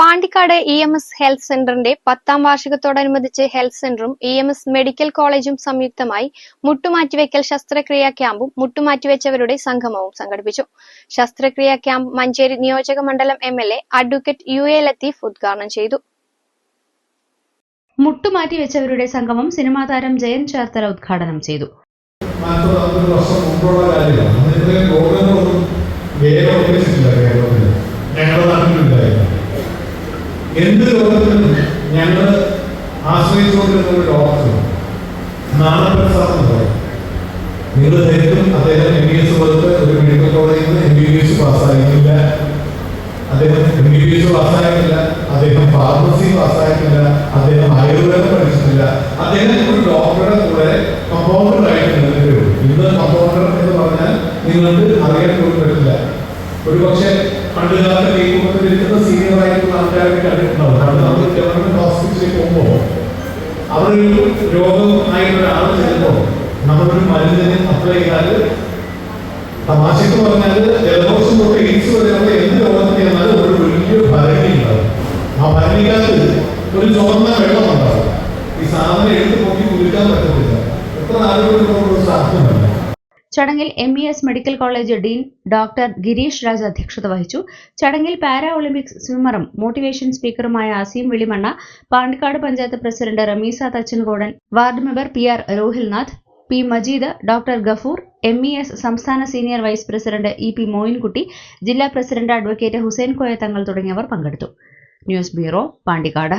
Pandikkad E M S health സെന്ററിന്റെ പത്താം വാർഷികത്തോടനുബന്ധിച്ച് ഹെൽത്ത് സെന്ററും ഇ എം എസ് മെഡിക്കൽ കോളേജും സംയുക്തമായി മുട്ടുമാറ്റിവെക്കൽ ശസ്ത്രക്രിയാ ക്യാമ്പും മുട്ടുമാറ്റിവെച്ചവരുടെ സംഗമവും സംഘടിപ്പിച്ചു. ശസ്ത്രക്രിയാ ക്യാമ്പ് മഞ്ചേരി നിയോജക മണ്ഡലം M L A advocate U A Latheef ഉദ്ഘാടനം ചെയ്തു. മുട്ടുമാറ്റിവെച്ചവരുടെ സംഗമം സിനിമാ താരം ജയൻ ചേർത്തല ഉദ്ഘാടനം ചെയ്തു. നാൽപ്പത് എന്ത് രോഗത്തിനും ഞങ്ങൾ ആശ്രയിച്ചുകൊണ്ടിരുന്ന ഒരു ഡോക്ടർ നാണപ്രസാദം എന്ന് പറയും നിങ്ങൾ ധരിക്കും അദ്ദേഹം എം ബി എസ് പോലത്തെ ഒരു മെഡിക്കൽ കോളേജിൽ നിന്ന് എം ബി ബി എസ് പാസ്സായിട്ടില്ല. അദ്ദേഹം എം ബി ബി എസ് പാസ്സായിട്ടില്ല. അദ്ദേഹം ഫാർമസി പാസ്സായിട്ടില്ല. അദ്ദേഹം ആയുർവേദം പഠിച്ചിട്ടില്ല. അദ്ദേഹം ഒരു ഡോക്ടറുടെ കൂടെ കമ്പൗണ്ടറായിട്ട് നിലവിലേ ഉള്ളൂ. ഇന്ന് കമ്പൗണ്ടർ എന്ന് പറഞ്ഞാൽ നിങ്ങൾക്ക് അറിയാൻ പോലും പറ്റില്ല. ഒരു പക്ഷേ പണ്ട് കാലത്ത് കേൾക്കുമ്പോൾ അവിടെ ഒരു രോഗമായിട്ട് ഒരാൾ ചെല്ലുമ്പോൾ നമ്മളൊരു മരുന്നിന് അപ്ലൈ ചെയ്താൽ തമാശക്ക് പറഞ്ഞാൽ ജലദോഷം തൊട്ട് എയ്ഡ്സ് വരെയുള്ള എന്ത് രോഗത്തിന് ചെന്നാലും ഒരു വലിയ ഭരണി ഉണ്ടാവും. ആ ഭരണിക്കകത്ത് ഒരു ചുവന്ന വെള്ളം ഉണ്ടാവും. ഈ സാധനം എടുത്ത് നോക്കി കുളിക്കാൻ പറ്റത്തില്ല. എത്ര ആരോഗ്യ ചടങ്ങിൽ M E S medical college dean doctor Girish Raj അധ്യക്ഷത വഹിച്ചു. ചടങ്ങിൽ പാരാ ഒളിമ്പിക്സ് സ്വിമ്മറും motivation സ്പീക്കറുമായ Azeem Velimanna Pandikkad panchayat president Ramisa Thachankodan ward member P R Rohilnath P Majeed doctor Gafoor M E S സംസ്ഥാന senior vice president E P Moinkutty ജില്ലാ president advocate Hussain Koya Thangal തുടങ്ങിയവർ പങ്കെടുത്തു. News bureau Pandikkad.